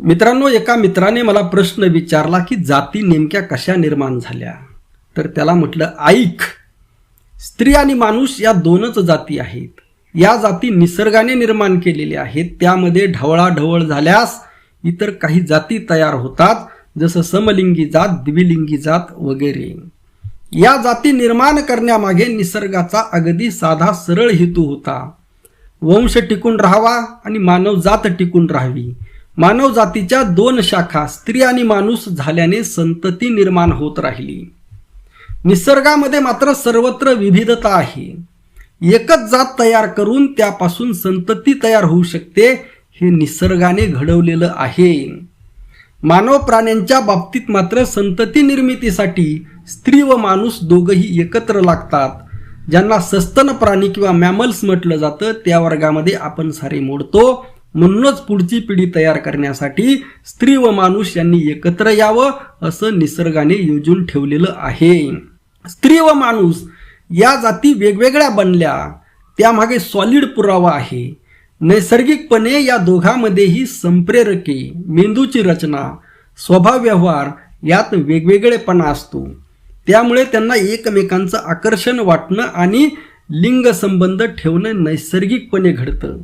मित्रांनो एका मित्राने मला प्रश्न विचारला की जाती नेमक्या कशा निर्माण झाल्या? तर त्याला म्हटलं ऐक स्त्री आणि माणूस या दोनच जाती आहेत. या जाती निसर्गाने निर्माण केलेल्या आहेत. त्यामध्ये ढवळाढवळ झाल्यास इतर काही जाती तयार होतात जसं समलिंगी जात द्विलिंगी जात वगैरे. या जाती निर्माण करण्यामागे निसर्गाचा अगदी साधा सरळ हेतू होता. वंश टिकून राहावा आणि मानव जात टिकून राहावी. मानव जातीच्या दोन शाखा स्त्री आणि माणूस झाल्याने संतती निर्माण होत राहिली. निसर्गामध्ये मात्र सर्वत्र विविधता आहे. एकच जात तयार करून त्यापासून संतती तयार होऊ शकते हे निसर्गाने घडवलेलं आहे. मानव प्राण्यांच्या बाबतीत मात्र संतती निर्मितीसाठी स्त्री व माणूस दोघंही एकत्र लागतात. ज्यांना सस्तन प्राणी किंवा मॅमल्स म्हटलं जातं त्या वर्गामध्ये आपण सारे मोडतो. म्हणूनच पुढची पिढी तयार करण्यासाठी स्त्री व माणूस यांनी एकत्र यावं असं निसर्गाने योजून ठेवलेलं आहे. स्त्री व माणूस या जाती वेगवेगळ्या बनल्या. त्यामागे सॉलिड पुरावा आहे. नैसर्गिकपणे या दोघांमध्येही संप्रेरके मेंदूची रचना स्वभाव व्यवहार यात वेगवेगळेपणा असतो. त्यामुळे त्यांना एकमेकांचं आकर्षण वाटणं आणि लिंग संबंध ठेवणं नैसर्गिकपणे घडतं.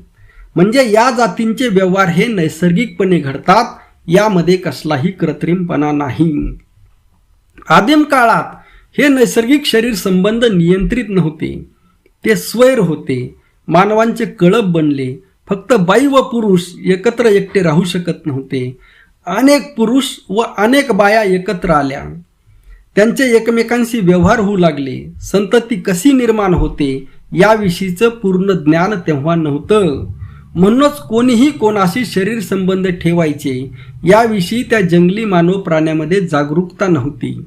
म्हणजे या जातींचे व्यवहार हे नैसर्गिकपणे घडतात यामध्ये कसलाही कृत्रिमपणा नाही. आदिम काळात हे नैसर्गिक शरीर संबंध नियंत्रित नव्हते. ते स्वैर होते मानवांचे कळप बनले फक्त बाई व पुरुष एकत्र एकटे राहू शकत नव्हते. अनेक पुरुष व अनेक बाया एकत्र आल्या. त्यांचे एकमेकांशी व्यवहार होऊ लागले. संतती कशी निर्माण होते याविषयीचं पूर्ण ज्ञान तेव्हा नव्हतं. म्हणूनच कोणीही कोणाशी शरीर संबंध ठेवायचे याविषयी त्या जंगली मानव प्राण्यामध्ये जागरूकता नव्हती.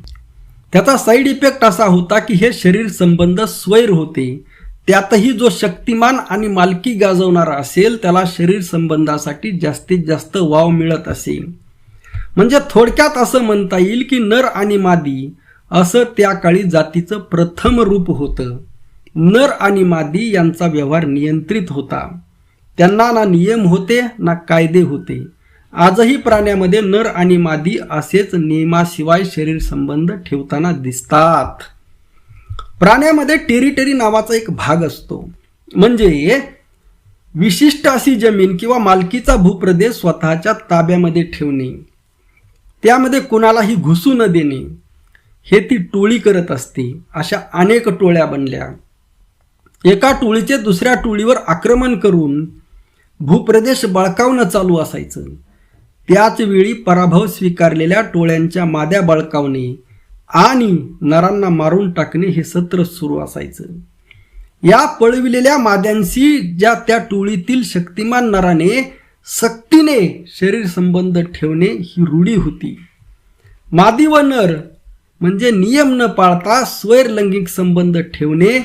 त्याचा साईड इफेक्ट असा होता की हे शरीर संबंध स्वैर होते. त्यातही जो शक्तिमान आणि मालकी गाजवणारा असेल त्याला शरीर संबंधासाठी जास्तीत जास्त वाव मिळत असे. म्हणजे थोडक्यात असं म्हणता येईल की नर आणि मादी असं त्या काळी जातीचं प्रथम रूप होतं. नर आणि मादी यांचा व्यवहार नियंत्रित होता. त्यांना ना नियम होते ना कायदे होते. आजही प्राण्यामध्ये नर आणि मादी असेच नियमाशिवाय शरीर संबंध ठेवताना दिसतात. प्राण्यामध्ये टेरिटरी नावाचा एक भाग असतो. म्हणजे विशिष्ट अशी जमीन किंवा मालकीचा भूप्रदेश स्वतःच्या ताब्यामध्ये ठेवणे. त्यामध्ये कुणालाही घुसू न देणे. हे ती टोळी करत असते. अशा अनेक टोळ्या बनल्या. एका टोळीचे दुसऱ्या टोळीवर आक्रमण करून भूप्रदेश बळकावणं चालू असायचं. त्याच वेळी पराभव स्वीकारलेल्या टोळ्यांच्या माद्या बळकावणे आणि नरांना मारून टाकणे हे सत्र सुरू असायचं. या पळविलेल्या माद्यांशी ज्या त्या टोळीतील शक्तिमान नराने सक्तीने शरीर संबंध ठेवणे ही रूढी होती. मादी व नर म्हणजे नियम न पाळता स्वैरलैंगिक संबंध ठेवणे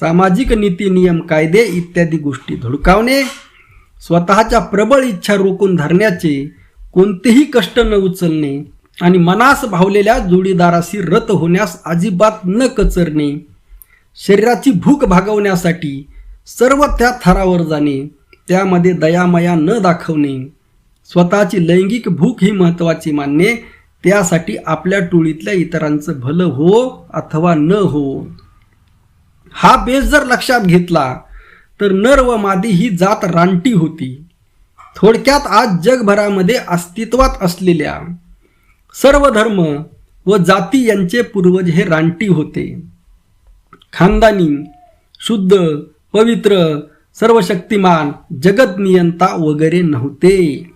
सामाजिक नीती नियम कायदे इत्यादी गोष्टी धुडकावणे स्वतःच्या प्रबळ इच्छा रोखून धरण्याचे कोणतेही कष्ट न उचलणे आणि मनास भावलेल्या जोडीदाराशी रत होण्यास अजिबात न कचरणे शरीराची भूक भागवण्यासाठी सर्व त्या थरावर जाणे त्यामध्ये दयामया न दाखवणे स्वतःची लैंगिक भूक ही महत्त्वाची मानणे त्यासाठी आपल्या टोळीतल्या इतरांचं भलं हो अथवा न हो. हा बेस जर लक्षात घेतला तर नर व मादी ही जात रानटी होती. थोडक्यात आज जगभरामध्ये अस्तित्वात असलेल्या सर्व धर्म व जाती यांचे पूर्वज हे रानटी होते. खानदानी शुद्ध पवित्र सर्व शक्तिमान जगत नियंता वगैरे नव्हते.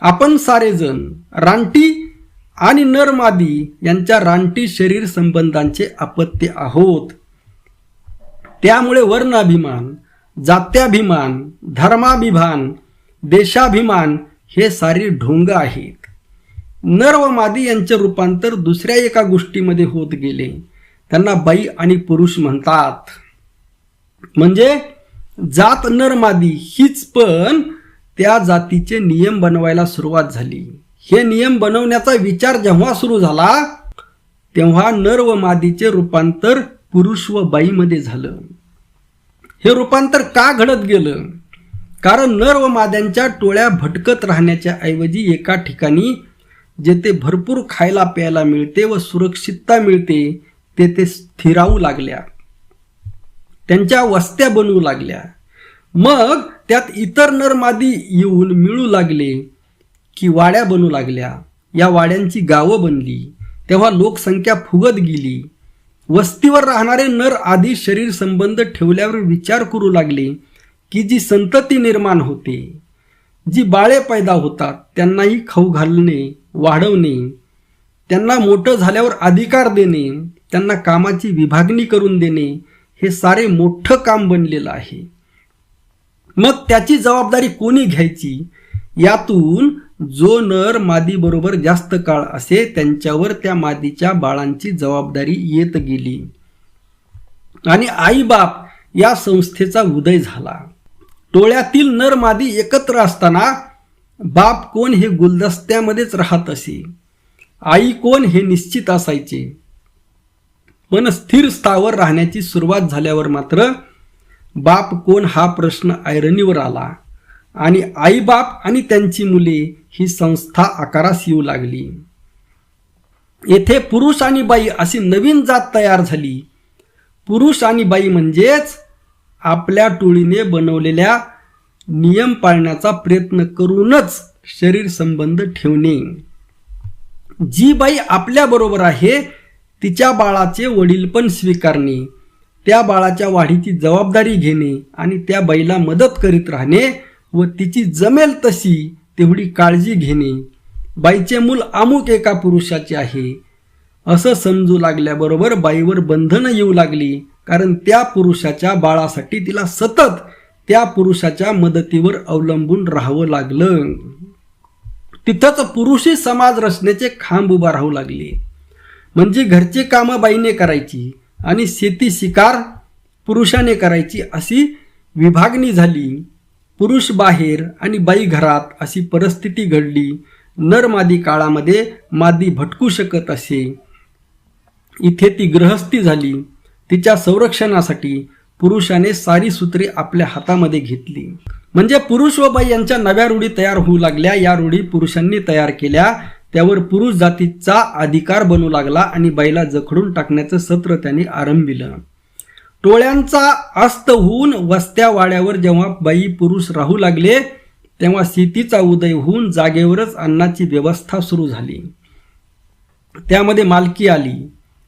आपण सारेजण रानटी आणि नरमादी यांच्या रानटी शरीर संबंधांचे अपत्य आहोत. त्यामुळे वर्णाभिमान जात्याभिमान धर्माभिमान देशाभिमान हे सारे ढोंग आहेत. नर व मादी यांचे रूपांतर दुसऱ्या एका गोष्टीमध्ये होत गेले. त्यांना बाई आणि पुरुष म्हणतात. म्हणजे जात नर मादी हीच पण त्या जातीचे नियम बनवायला सुरुवात झाली. हे नियम बनवण्याचा विचार जेव्हा सुरू झाला तेव्हा नर व मादीचे रूपांतर पुरुष व बाईमध्ये झालं. हे रूपांतर का घडत गेलं? कारण नर व माद्यांच्या टोळ्या भटकत राहण्याच्या ऐवजी एका ठिकाणी जेथे भरपूर खायला प्यायला मिळते व सुरक्षितता मिळते तेथे स्थिरावू लागल्या. त्यांच्या वस्त्या बनवू लागल्या. मग त्यात इतर नरमादी येऊन मिळू लागले की वाड्या बनू लागल्या. या वाड्यांची गावं बनली. तेव्हा लोकसंख्या फुगत गेली. वस्तीवर राहणारे नर आधी शरीर संबंध ठेवल्यावर विचार करू लागले की जी संतती निर्माण होते जी बाळे पैदा होतात त्यांनाही खाऊ घालणे वाढवणे त्यांना मोठं झाल्यावर अधिकार देणे त्यांना कामाची विभागणी करून देणे हे सारे मोठं काम बनलेलं आहे. मग त्याची जबाबदारी कोणी घ्यायची? यातून जो नर मादीबरोबर जास्त काळ असे त्यांच्यावर त्या मादीच्या बाळांची जबाबदारी येत गेली. आणि आई बाप या संस्थेचा उदय झाला. टोळ्यातील नर मादी एकत्र असताना बाप कोण हे गुलदस्त्यामध्येच राहत असे. आई कोण हे निश्चित असायचे. पण स्थिर स्थावर राहण्याची सुरुवात झाल्यावर मात्र बाप कोण हा प्रश्न ऐरणीवर आला. आणि आईबाप आणि त्यांची मुले ही संस्था आकारास येऊ लागली. येथे पुरुष आणि बाई अशी नवीन जात तयार झाली. पुरुष आणि बाई म्हणजेच आपल्या टोळीने बनवलेल्या नियम पाळण्याचा प्रयत्न करूनच शरीर संबंध ठेवणे. जी बाई आपल्याबरोबर आहे तिच्या बाळाचे वडील पण स्वीकारणे. त्या बाळाच्या वाढीची जबाबदारी घेणे आणि त्या बाईला मदत करीत राहणे व तिची जमेल तशी तेवढी काळजी घेणे. बाईचे मूल अमुक एका पुरुषाचे आहे. असं समजू लागल्याबरोबर बाईवर बंधनं येऊ लागली. कारण त्या पुरुषाच्या बाळासाठी तिला सतत त्या पुरुषाच्या मदतीवर अवलंबून राहावं लागलं. तिथंच पुरुषी समाज रचनेचे खांब उभा राहू लागले. म्हणजे घरची कामं बाईने करायची आणि शेती शिकार पुरुषाने करायची अशी विभागणी झाली. पुरुष बाहेर आणि बाई घरात अशी परिस्थिती घडली. नर मादी काळामध्ये मादी भटकू शकत असे. इथे ती ग्रहस्थी झाली. तिच्या संरक्षणासाठी पुरुषाने सारी सूत्रे आपल्या हातामध्ये घेतली. म्हणजे पुरुष व बाई यांच्या नव्या रूढी तयार होऊ लागल्या. या रूढी पुरुषांनी तयार केल्या. त्यावर पुरुष जातीचा अधिकार बनू लागला आणि बाईला जखडून टाकण्याचं सत्र त्यांनी आरंभिलं. टोळ्यांचा अस्त होऊन वस्त्या वाड्यावर जेव्हा बाई पुरुष राहू लागले तेव्हा शेतीचा उदय होऊन जागेवरच अन्नाची व्यवस्था सुरू झाली. त्यामध्ये मालकी आली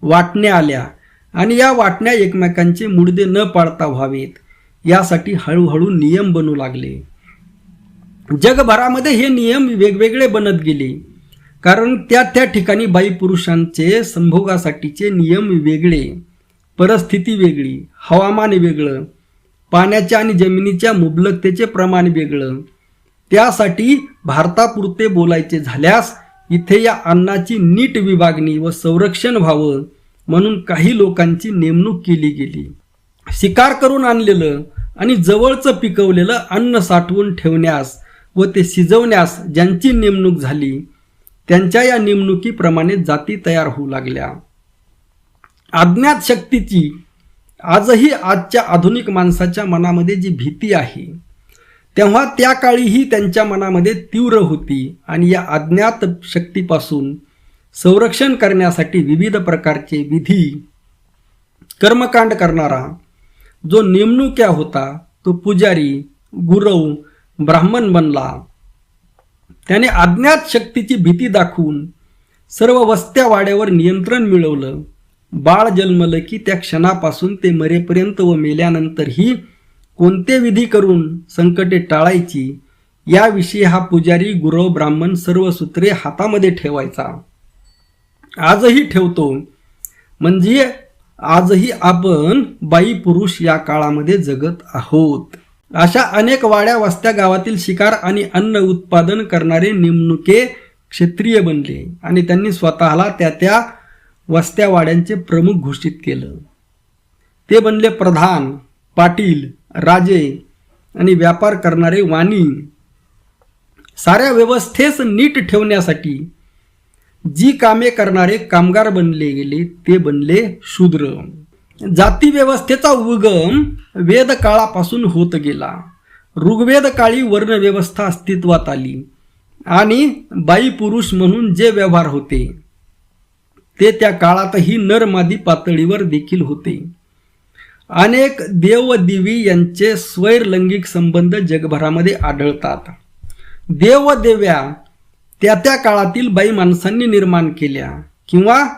वाटण्या आल्या आणि या वाटण्या एकमेकांचे मुडदे न पाळता व्हावेत यासाठी हळूहळू नियम बनू लागले. जगभरामध्ये हे नियम वेगवेगळे बनत गेले कारण त्या त्या ठिकाणी बाई पुरुषांचे संभोगासाठीचे नियम वेगळे. परिस्थिती वेगळी हवामान वेगळं पाण्याच्या आणि जमिनीच्या मुबलकतेचे प्रमाण वेगळं. त्यासाठी भारतापुरते बोलायचे झाल्यास इथे या अन्नाची नीट विभागणी व संरक्षण व्हावं म्हणून काही लोकांची नेमणूक केली गेली. शिकार करून आणलेलं आणि जवळचं पिकवलेलं अन्न साठवून ठेवण्यास व ते शिजवण्यास ज्यांची नेमणूक झाली त्यांच्या या नेमणुकीप्रमाणे जाती तयार होऊ लागल्या. अज्ञात शक्तीची आजही आजच्या आधुनिक माणसाच्या मनामध्ये जी भीती आहे तेव्हा त्या काळीही त्यांच्या मनामध्ये तीव्र होती आणि या अज्ञात शक्तीपासून संरक्षण करण्यासाठी विविध प्रकारचे विधी कर्मकांड करणारा जो नेमणुक्या होता तो पुजारी गुरव ब्राह्मण बनला. त्याने अज्ञात शक्तीची भीती दाखवून सर्व वस्त्या वाड्यावर नियंत्रण मिळवलं. बाळ जन्मलं की त्या क्षणापासून ते मरेपर्यंत व मेल्यानंतरही कोणते विधी करून संकटे टाळायची याविषयी हा पुजारी गुरव ब्राह्मण सर्व सूत्रे हातामध्ये ठेवायचा. आजही ठेवतो. म्हणजे आजही आपण बाई पुरुष या काळामध्ये जगत आहोत. अशा अनेक वाड्या वस्त्या गावातील शिकार आणि अन्न उत्पादन करणारे नेमणुके क्षेत्रीय बनले आणि त्यांनी स्वतःला त्या त्या वस्त्या वाड्यांचे प्रमुख घोषित केलं. ते बनले प्रधान पाटील राजे आणि व्यापार करणारे वाणी. साऱ्या व्यवस्थेस नीट ठेवण्यासाठी जी कामे करणारे कामगार बनले गेले ते बनले शूद्र. जाती व्यवस्थेचा उगम वेद काळापासून होत गेला. ऋग्वेद काळी वर्णव्यवस्था अस्तित्वात आली आणि बाई पुरुष म्हणून जे व्यवहार होते ते त्या काळातही नरमादी पातळीवर देखील होते. अनेक देवदेवी यांचे स्वैरलैंगिक संबंध जगभरामध्ये आढळतात. देवदेव्या त्या त्या काळातील बाई माणसांनी निर्माण केल्या किंवा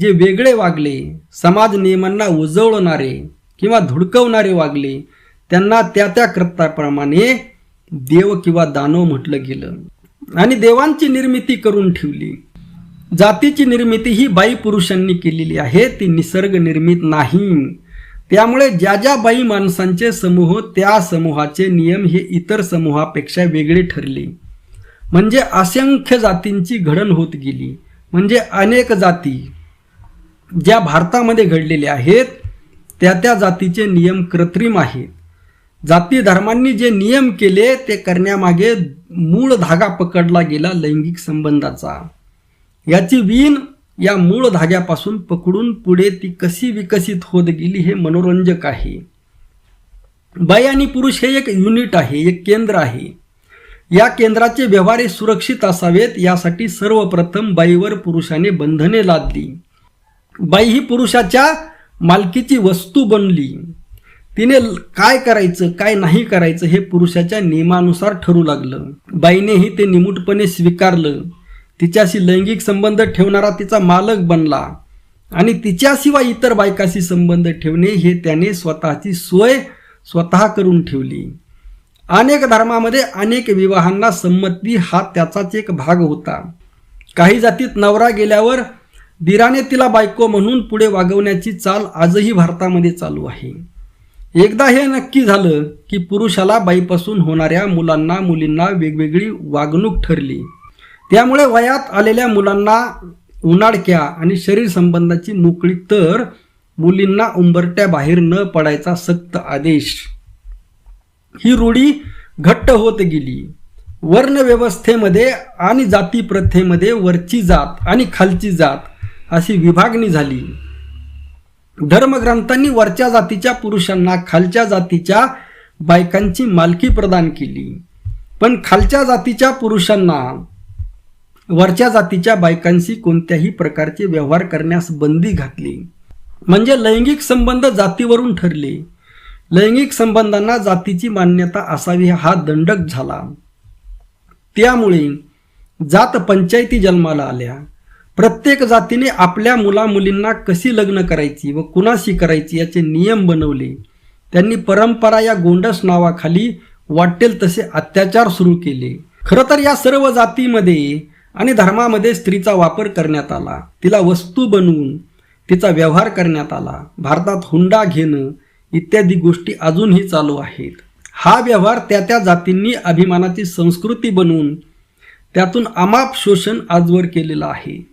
जे वेगळे वागले समाज नियमांना उजवणारे किंवा धुडकवणारे वागले त्यांना त्या त्या कृत्याप्रमाणे देव किंवा दानव म्हटलं गेलं. आणि देवांची निर्मिती करून ठेवली. जातीची निर्मिती ही बाई पुरुषांनी केलेली आहे ती निसर्ग निर्मित नाही. त्यामुळे ज्या ज्या बाई माणसांचे समूह त्या समूहाचे नियम हे इतर समूहापेक्षा वेगळे ठरले. म्हणजे असंख्य जातींची घडण होत गेली. म्हणजे अनेक जाती ज्या भारतामध्ये घडलेल्या आहेत त्या त्या जातीचे नियम कृत्रिम आहेत. जाती धर्मांनी जे नियम केले ते करण्यामागे मूळ धागा पकडला गेला लैंगिक संबंधाचा. याची वीण या मूळ धाग्यापासून पकडून पुढे ती कशी विकसित होत गेली हे मनोरंजक आहे. बाई आणि पुरुष हे एक युनिट आहे एक केंद्र आहे. या केंद्राचे व्यवहार सुरक्षित असावेत यासाठी सर्वप्रथम बाईवर पुरुषाने बंधने लादली. बाई ही पुरुषाच्या मालकीची वस्तू बनली. तिने काय करायचं काय नाही करायचं हे पुरुषाच्या नियमानुसार ठरू लागलं. बाईनेही ते निमूटपणे स्वीकारलं. तिच्याशी लैंगिक संबंध ठेवणारा तिचा मालक बनला. आणि तिच्याशिवाय इतर बायकाशी संबंध ठेवणे हे त्याने स्वतःची सोय स्वतः करून ठेवली. अनेक धर्मामध्ये अनेक विवाहांना संमती हा त्याचाच एक भाग होता. काही जातीत नवरा गेल्यावर दिराने तिला बायको म्हणून पुढे वागवण्याची चाल आजही भारतामध्ये चालू आहे. एकदा हे नक्की झालं की पुरुषाला बाईपासून होणाऱ्या मुलांना मुलींना वेगवेगळी वागणूक ठरली. त्यामुळे वयात आलेल्या मुलांना उन्हाळक्या आणि शरीर संबंधाची मोकळी तर मुलींना उंबरट्या बाहेर न पडायचा सक्त आदेश. ही रूढी घट्ट होत गेली. वर्णव्यवस्थेमध्ये आणि जाती प्रथेमध्ये वरची जात आणि खालची जात अशी विभागणी झाली. धर्मग्रंथांनी वरच्या जातीच्या पुरुषांना खालच्या जातीच्या बायकांची मालकी प्रदान केली. पण खालच्या जातीच्या पुरुषांना वरच्या जातीच्या बायकांशी कोणत्याही प्रकारचे व्यवहार करण्यास बंदी घातली. म्हणजे लैंगिक संबंध जातीवरून ठरले. लैंगिक संबंधांना जातीची मान्यता असावी हा दंडक झाला. त्यामुळे जात पंचायती जन्माला आल्या. प्रत्येक जातीने आपल्या मुला मुलींना कशी लग्न करायची व कुणाशी करायची याचे नियम बनवले. त्यांनी परंपरा या गोंडस नावाखाली वाटेल तसे अत्याचार सुरू केले. खरं तर या सर्व जातीमध्ये आणि धर्मामध्ये स्त्रीचा वापर करण्यात आला. तिला वस्तू बनवून तिचा व्यवहार करण्यात आला. भारतात हुंडा घेणं इत्यादी गोष्टी अजूनही चालू आहेत. हा व्यवहार त्या त्या जातींनी अभिमानाची संस्कृती बनवून त्यातून अमाप शोषण आजवर केलेलं आहे.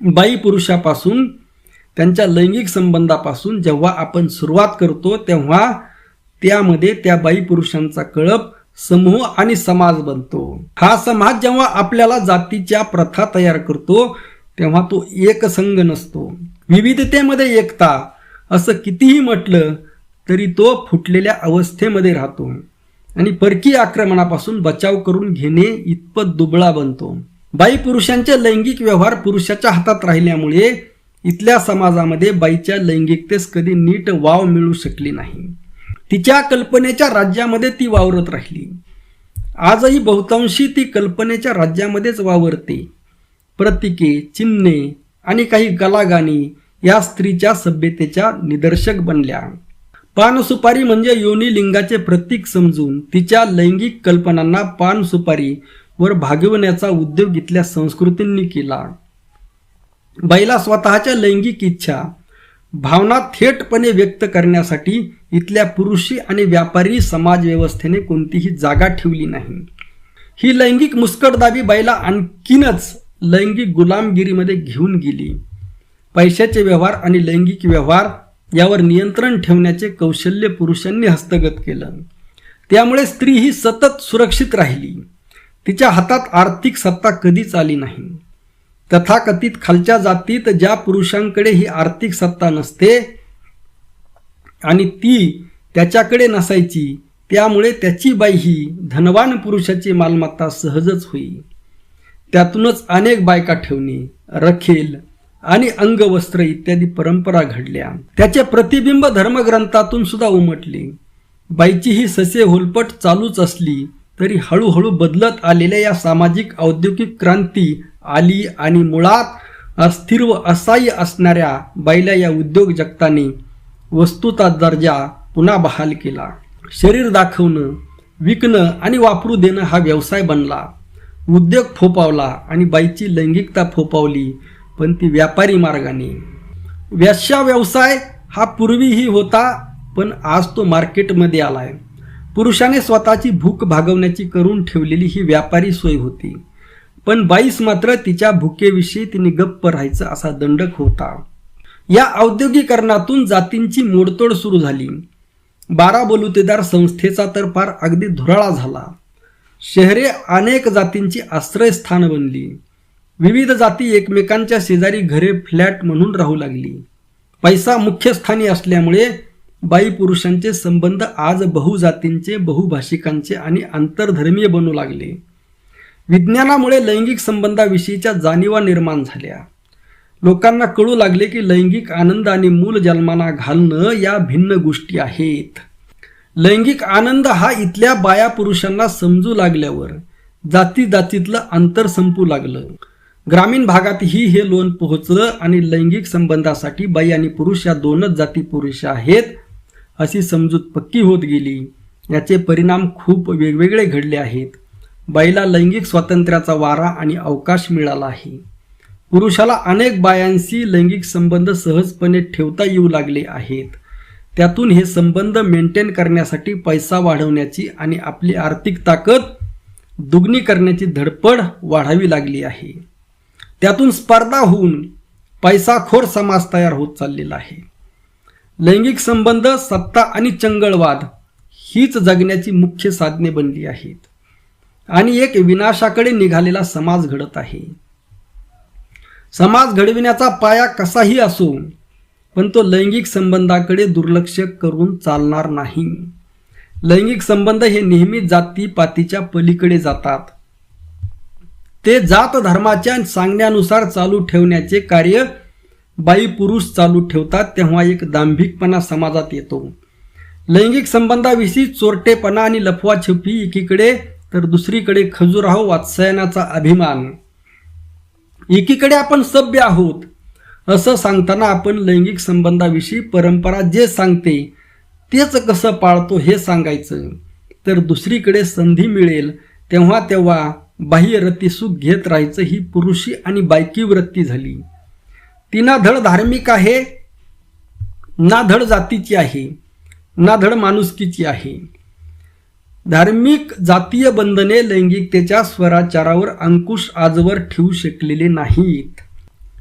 बाई पुरुषापासून त्यांच्या लैंगिक संबंधापासून जेव्हा आपण सुरुवात करतो तेव्हा त्यामध्ये त्या बाई पुरुषांचा कळप समूह आणि समाज बनतो. हा समाज जेव्हा आपल्याला जातीच्या प्रथा तयार करतो तेव्हा तो एकसंघ नसतो. विविधतेमध्ये एकता असं कितीही म्हटलं तरी तो फुटलेल्या अवस्थेमध्ये राहतो. आणि परकीय आक्रमणापासून बचाव करून घेणे इतपत दुबळा बनतो. बाई पुरुषांचे लैंगिक व्यवहार पुरुषाच्या हातात राहिल्यामुळे इथल्या समाजामध्ये बाईच्या लैंगिकतेस कधी नीट वाव मिळू शकली नाही. तिच्या कल्पनेच्या राज्यामध्ये ती वावरत राहिली. आजही बहुतांशी ती कल्पनेच्या राज्यामध्येच वावरते. प्रतीके चिन्हे आणि काही कलागाणी या स्त्रीच्या सभ्यतेच्या निदर्शक बनल्या. पानसुपारी म्हणजे योनी लिंगाचे प्रतीक समजून तिच्या लैंगिक कल्पनांना पान सुपारी वर भागवण्याचा उद्योग इथल्या संस्कृतींनी केला. बाईला स्वतःच्या लैंगिक इच्छा भावना थेटपणे व्यक्त करण्यासाठी इथल्या पुरुषी आणि व्यापारी समाजव्यवस्थेने कोणतीही जागा ठेवली नाही. ही लैंगिक मुस्कटदाबी बाईला आणखीनच लैंगिक गुलामगिरीमध्ये घेऊन गेली. पैशाचे व्यवहार आणि लैंगिक व्यवहार यावर नियंत्रण ठेवण्याचे कौशल्य पुरुषांनी हस्तगत केलं. त्यामुळे स्त्री ही सतत सुरक्षित राहिली. तिच्या हातात आर्थिक सत्ता कधीच आली नाही. तथाकथित खालच्या जातीत ज्या पुरुषांकडे ही आर्थिक सत्ता नसते आणि ती त्याच्याकडे नसायची त्यामुळे त्याची बाई ही धनवान पुरुषाची मालमत्ता सहजच होई. त्यातूनच अनेक बायका ठेवणे रखेल आणि अंगवस्त्र इत्यादी परंपरा घडल्या. त्याचे प्रतिबिंब धर्मग्रंथातून सुद्धा उमटले. बाईची ही ससे होलपट चालूच असली तरी हळूहळू बदलत आलेल्या या सामाजिक औद्योगिक क्रांती आली आणि मुळात अस्थिर व असहाय्य असणाऱ्या बाईला या उद्योग जगताने वस्तूचा दर्जा पुन्हा बहाल केला. शरीर दाखवणं विकणं आणि वापरू देणं हा व्यवसाय बनला. उद्योग फोपावला आणि बाईची लैंगिकता फोपावली पण ती व्यापारी मार्गाने. व्याश्या व्यवसाय हा पूर्वीही होता पण आज तो मार्केटमध्ये आला आहे पुरुषाने स्वतःची भूक भागवण्याची करून ठेवलेली ही व्यापारी सोय होती. पण बाईस मात्र तिच्या भुकेविषयी तिने गप्प राहायचं असा दंडक होता. या औद्योगिकरणातून जातींची मोडतोड सुरू झाली. बारा बलुतेदार संस्थेचा तर फार अगदी धुराळा झाला. शहरे अनेक जातींची आश्रयस्थान बनली. विविध जाती एकमेकांच्या शेजारी घरे फ्लॅट म्हणून राहू लागली. पैसा मुख्य स्थानी असल्यामुळे बाई पुरुषांचे संबंध आज बहुजातींचे बहुभाषिकांचे आणि आंतरधर्मीय बनू लागले. विज्ञानामुळे लैंगिक संबंधाविषयीच्या जाणीवा निर्माण झाल्या. लोकांना कळू लागले की लैंगिक आनंद आणि मूल जन्माना घालणं या भिन्न गोष्टी आहेत. लैंगिक आनंद हा इथल्या बाया पुरुषांना समजू लागल्यावर जाती जातीतलं अंतर संपू लागलं. ग्रामीण भागातही हे लोन पोहोचलं आणि लैंगिक संबंधासाठी बाई आणि पुरुष या दोनच जाती पुरुष आहेत. अशी समजूत पक्की होत गेली. याचे परिणाम खूप वेगवेगळे घडले आहेत. बाईला लैंगिक स्वातंत्र्याचा वारा आणि अवकाश मिळाला आहे पुरुषाला अनेक बायांशी लैंगिक संबंध सहजपणे ठेवता येऊ लागले आहेत. त्यातून हे संबंध मेंटेन करण्यासाठी पैसा वाढवण्याची आणि आपली आर्थिक ताकद दुगणी करण्याची धडपड वाढावी लागली आहे. त्यातून स्पर्धा होऊन पैसाखोर समाज तयार होत चाललेला आहे. लैंगिक संबंध सत्ता आणि चंगळवाद हीच जगण्याची मुख्य साधने बनली आहेत. आणि एक विनाशाकडे निघालेला समाज घडत आहे. समाज घडविण्याचा पाया कसाही असो पण तो लैंगिक संबंधाकडे दुर्लक्ष करून चालणार नाही. लैंगिक संबंध हे नेहमी जाती पातीच्या पलीकडे जातात. ते जात धर्माच्या सांगण्यानुसार चालू ठेवण्याचे कार्य बाई पुरुष चालू ठेवतात तेव्हा एक दांभिकपणा समाजात येतो. लैंगिक संबंधाविषयी चोरटेपणा आणि लफवाछपी एकीकडे तर दुसरीकडे खजुराहो वात्सयनाचा अभिमान. एकीकडे आपण सभ्य आहोत. असं सांगताना आपण लैंगिक संबंधाविषयी परंपरा जे सांगते तेच कसं पाळतो हे सांगायचं. तर दुसरीकडे संधी मिळेल तेव्हा तेव्हा बाह्य रती सुख घेत राहायचं ही पुरुषी आणि बायकी वृत्ती झाली. ती ना धड धार्मिक आहे ना धड जातीची आहे ना धड माणुसकीची आहे. धार्मिक जातीय बंधने लैंगिकतेच्या स्वराचारावर अंकुश आजवर ठेवू शकलेले नाहीत.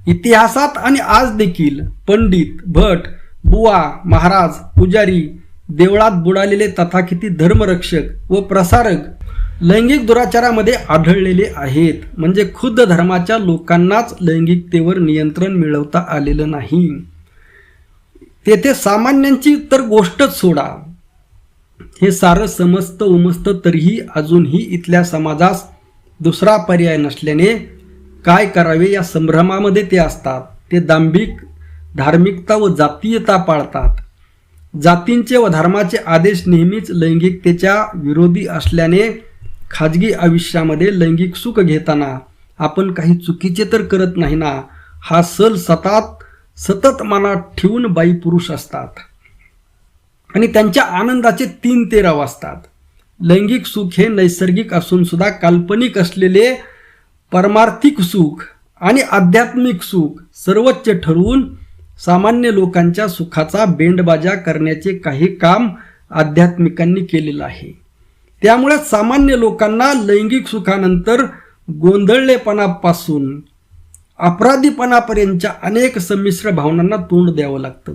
इतिहासात आणि आज देखील पंडित भट बुवा महाराज पुजारी देवळात बुडालेले तथाकिती धर्मरक्षक व प्रसारक लैंगिक दुराचारामध्ये आढळलेले आहेत. म्हणजे खुद्द धर्माच्या लोकांनाच लैंगिकतेवर नियंत्रण मिळवता आलेलं नाही. तेथे सामान्यांची तर गोष्टच सोडा. हे सारं समजतं उमजतं तरीही अजूनही इथल्या समाजास दुसरा पर्याय नसल्याने काय करावे या संभ्रमामध्ये ते असतात. ते दांभिक धार्मिकता व जातीयता पाळतात. जातींचे व धर्माचे आदेश नेहमीच लैंगिकतेच्या विरोधी असल्याने खाजगी आयुष्यामध्ये लैंगिक सुख घेताना आपण काही चुकीचे तर करत नाही ना? हा सल सतत सतत मनात ठेवून बाई पुरुष असतात. आणि त्यांच्या आनंदाचे तीन तेराव असतात. लैंगिक सुख हे नैसर्गिक असून सुद्धा काल्पनिक असलेले परमार्थिक सुख आणि आध्यात्मिक सुख सर्वोच्च ठरवून सामान्य लोकांच्या सुखाचा बेंडबाजा करण्याचे काही काम आध्यात्मिकांनी केलेलं आहे. त्यामुळे सामान्य लोकांना लैंगिक सुखानंतर गोंधळलेपणापासून अपराधीपणापर्यंतच्या अनेक संमिश्र भावनांना तोंड द्यावं लागतं.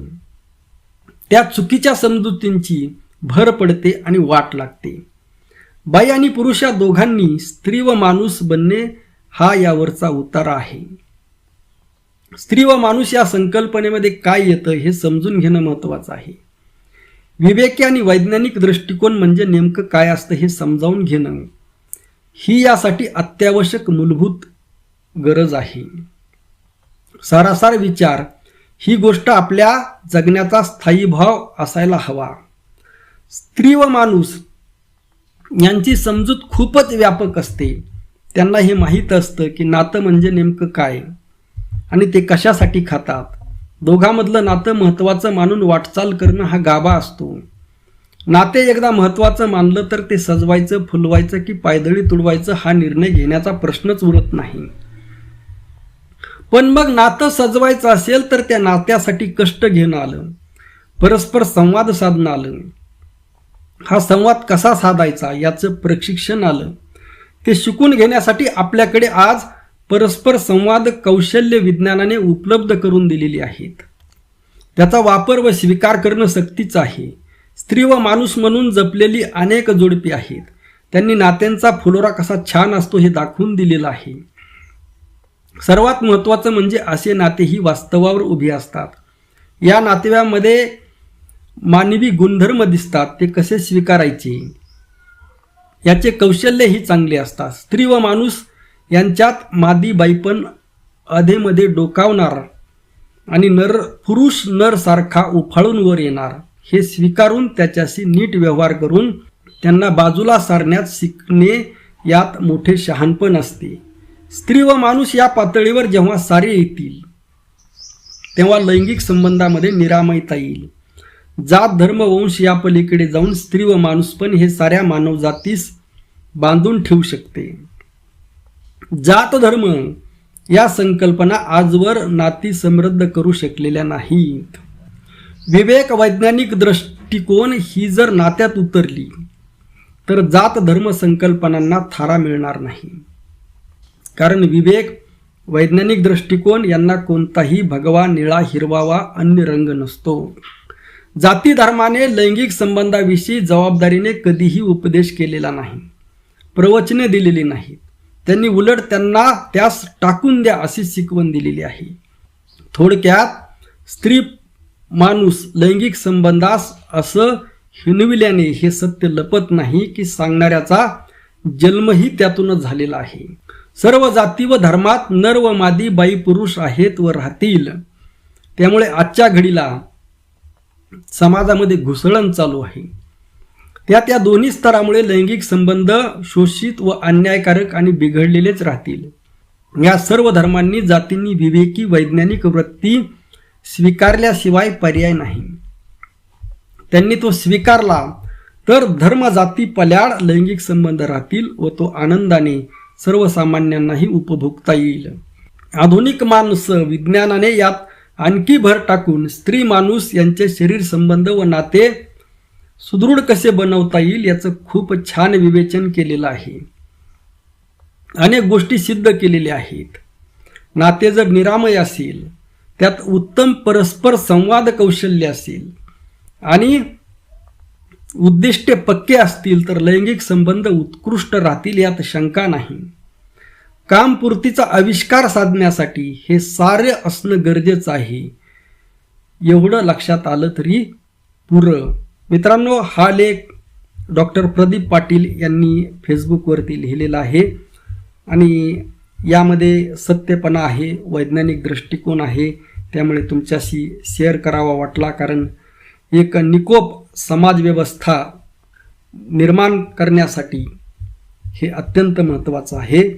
त्या चुकीच्या समजुतींची भर पडते आणि वाट लागते. बाई आणि पुरुष या दोघांनी स्त्री व माणूस बनणे हा यावरचा उतारा आहे. स्त्री व माणूस या संकल्पनेमध्ये काय येतं हे समजून घेणं महत्वाचं आहे. विवेकी आणि वैज्ञानिक दृष्टिकोन म्हणजे नेमकं काय असतं हे समजावून घेणं. ही यासाठी अत्यावश्यक मूलभूत गरज आहे. सारासार विचार ही गोष्ट आपल्या जगण्याचा स्थायी भाव असायला हवा. स्त्री व माणूस यांची समजूत खूपच व्यापक असते. त्यांना हे माहीत असतं की नातं म्हणजे नेमकं काय आणि ते कशासाठी खातात. दोघांमधलं नातं महत्त्वाचं मानून वाटचाल करणं हा गाभा असतो. नाते एकदा महत्त्वाचं मानलं तर ते सजवायचं फुलवायचं की पायदळी तुडवायचं हा निर्णय घेण्याचा प्रश्नच उरत नाही. पण मग नातं सजवायचं असेल तर त्या नात्यासाठी कष्ट घेणं आलं. परस्पर संवाद साधणं आलं. हा संवाद कसा साधायचा याचं प्रशिक्षण आलं. ते शिकून घेण्यासाठी आपल्याकडे आज परस्पर संवाद कौशल्य विज्ञानाने उपलब्ध करून दिलेली आहेत. त्याचा वापर व स्वीकार करणं सक्तीचं आहे. स्त्री व माणूस म्हणून जपलेली अनेक जोडपी आहेत. त्यांनी नात्यांचा फुलोरा कसा छान असतो हे दाखवून दिलेलं आहे. सर्वात महत्त्वाचं म्हणजे असे नाते ही वास्तवावर उभी असतात. या नातेव्यामध्ये मानवी गुणधर्म दिसतात ते कसे स्वीकारायचे? याचे कौशल्यही चांगले असतात. स्त्री व माणूस यांच्यात मादी बाईपण अधेमध्ये डोकावणार आणि नर पुरुष नर सारखा उफाळून वर येणार. हे स्वीकारून त्याच्याशी नीट व्यवहार करून त्यांना बाजूला सारण्यात शिकणे यात मोठे शहाणपण असते. स्त्री व माणूस या पातळीवर जेव्हा सारे येतील तेव्हा लैंगिक संबंधामध्ये निरामयता येईल. जात धर्म वंश या पलीकडे जाऊन स्त्री व माणूस पण हे साऱ्या मानवजातीस बांधून ठेवू शकते. जात धर्म या संकल्पना आजवर नाती समृद्ध करू शकलेल्या नाहीत. विवेक वैज्ञानिक दृष्टिकोन ही जर नात्यात उतरली तर जात धर्म संकल्पनांना थारा मिळणार नाही. कारण विवेक वैज्ञानिक दृष्टिकोन यांना कोणताही भगवा निळा हिरवा वा अन्य रंग नसतो. जाती धर्माने लैंगिक संबंधाविषयी जबाबदारीने कधीही उपदेश केलेला नाही प्रवचने दिलेली नाहीत. त्यांनी उलट त्यांना त्यास टाकून द्या अशी शिकवण दिलेली आहे. थोडक्यात स्त्री माणूस लैंगिक संबंधास असं हिनविल्याने हे सत्य लपत नाही की सांगणाऱ्याचा जन्मही त्यातूनच झालेला आहे. सर्व जाती व धर्मात नर व मादी बाई पुरुष आहेत व राहतील. त्यामुळे आजच्या घडीला समाजामध्ये घुसळण चालू आहे. त्या त्या दोन्ही स्तरामुळे लैंगिक संबंध शोषित व अन्यायकारक आणि बिघडलेलेच राहतील. या सर्व धर्मांनी जातींनी विवेकी वैज्ञानिक वृत्ती स्वीकारल्याशिवाय पर्याय नाही. त्यांनी तो स्वीकारला तर धर्म जाती पल्याड लैंगिक संबंध राहतील व तो आनंदाने सर्वसामान्यांनाही उपभोगता येईल. आधुनिक माणूस विज्ञानाने यात आणखी भर टाकून स्त्री माणूस यांचे शरीर संबंध व नाते सुदृढ कसे बनवता येईल याचं खूप छान विवेचन केलेलं आहे. अनेक गोष्टी सिद्ध केलेल्या आहेत. नाते जर निरामय असेल त्यात उत्तम परस्पर संवाद कौशल्य असेल आणि उद्दिष्टे पक्के असतील तर लैंगिक संबंध उत्कृष्ट राहतील यात शंका नाही. कामपूर्तीचा आविष्कार साधण्यासाठी हे सारे असणं गरजेचं आहे. एवढं लक्षात आलं तरी पुरं. मित्रांनो हा लेख डॉक्टर प्रदीप पाटील यांनी फेसबुकवरती लिहिलेला आहे आणि यामध्ये सत्यपणा आहे वैज्ञानिक दृष्टिकोन आहे त्यामुळे तुमच्याशी शेअर करावा वाटला कारण एक निकोप समाजव्यवस्था निर्माण करण्यासाठी हे अत्यंत महत्त्वाचं आहे.